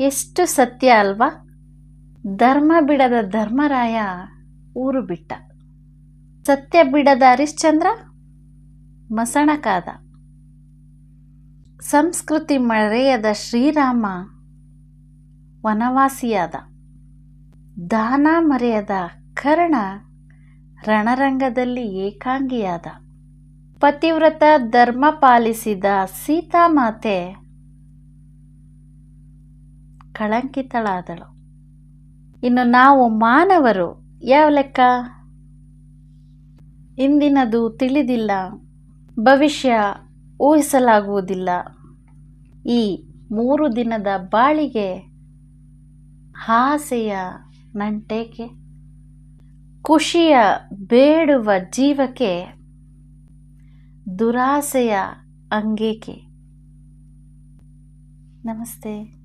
ಎಷ್ಟು ಸತ್ಯ ಅಲ್ವಾ? ಧರ್ಮ ಬಿಡದ ಧರ್ಮರಾಯ ಊರು ಬಿಟ್ಟ. ಸತ್ಯ ಬಿಡದ ಹರಿಶ್ಚಂದ್ರ ಮಸಣಕಾದ. ಸಂಸ್ಕೃತಿ ಮರೆಯದ ಶ್ರೀರಾಮ ವನವಾಸಿಯಾದ. ದಾನ ಮರೆಯದ ಕರ್ಣ ರಣರಂಗದಲ್ಲಿ ಏಕಾಂಗಿಯಾದ. ಪತಿವ್ರತ ಧರ್ಮ ಪಾಲಿಸಿದ ಸೀತಾಮಾತೆ ಕಳಂಕಿತಳಾದಳು. ಇನ್ನು ನಾವು ಮಾನವರು, ಯಾವ ಲೆಕ್ಕ? ಇಂದಿನದು ತಿಳಿದಿಲ್ಲ, ಭವಿಷ್ಯ ಊಹಿಸಲಾಗುವುದಿಲ್ಲ. ಈ ಮೂರು ದಿನದ ಬಾಳಿಗೆ ಆಸೆಯ ನಂಟೇಕೆ? ಖುಷಿಯ ಬೇಡುವ ಜೀವಕ್ಕೆ ದುರಾಸೆಯ ಅಂಗೇಕೆ? ನಮಸ್ತೆ.